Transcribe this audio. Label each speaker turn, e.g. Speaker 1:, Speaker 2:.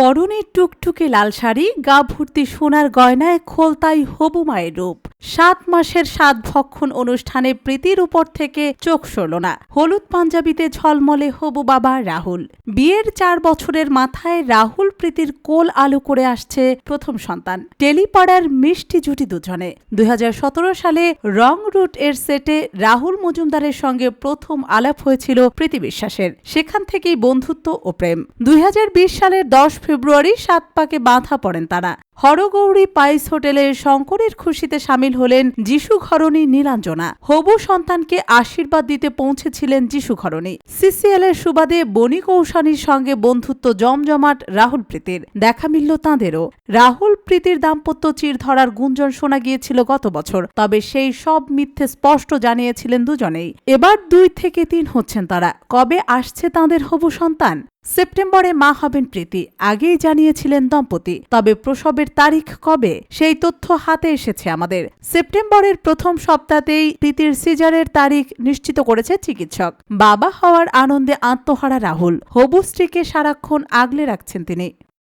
Speaker 1: পরনে টুকটুকে লাল শাড়ি গা ভর্তি সোনার গয়নায় খোলতাই হবু মায়ের রূপ। সাত মাসের সাত ভক্ষণ অনুষ্ঠানে প্রীতির উপর থেকে চোখ সরল না। হলুদ পাঞ্জাবিতে ঝলমলে হবু বাবা রাহুল। বিয়ের চার বছরের মাথায় রাহুল প্রীতির কোল আলো করে আসছে প্রথম সন্তান। টেলিপাড়ার মিষ্টি জুটি দুজনে। দুই হাজার সতেরো সালে রং রুট এর সেটে রাহুল মজুমদারের সঙ্গে প্রথম আলাপ হয়েছিল প্রীতি বিশ্বাসের। সেখান থেকেই বন্ধুত্ব ও প্রেম। দুই হাজার বিশ সালের দশ ফেব্রুয়ারি সাত পাকে বাঁধা পড়েন তারা। হরগৌরী পাইস হোটেলে শঙ্করের খুশিতে সামিল হলেন যিশু ঘরণী নীলাঞ্জনা। হবু সন্তানকে আশীর্বাদ দিতে পৌঁছেছিলেন যিশু ঘরণী। সিসিএল এর সুবাদে বণি কৌশানীর সঙ্গে বন্ধুত্ব জমজমাট রাহুল প্রীতির। দেখা মিলল তাঁদেরও। রাহুল প্রীতির দাম্পত্য চির ধরার গুঞ্জন শোনা গিয়েছিল গত বছর, তবে সেই সব মিথ্যে স্পষ্ট জানিয়েছিলেন দুজনেই। এবার দুই থেকে তিন হচ্ছেন তারা। কবে আসছে তাঁদের হবু সন্তান? সেপ্টেম্বরে মা হবেন প্রীতি। আগেই জানিয়েছিলেন দম্পতি। তবে প্রসবের তারিখ কবে, সেই তথ্য হাতে এসেছে আমাদের। সেপ্টেম্বরের প্রথম সপ্তাহতেই প্রীতির সিজারের তারিখ নিশ্চিত করেছে চিকিৎসক। বাবা হওয়ার আনন্দে আত্মহারা রাহুল। হবু স্ত্রীকে সারাক্ষণ আগলে রাখছেন তিনি।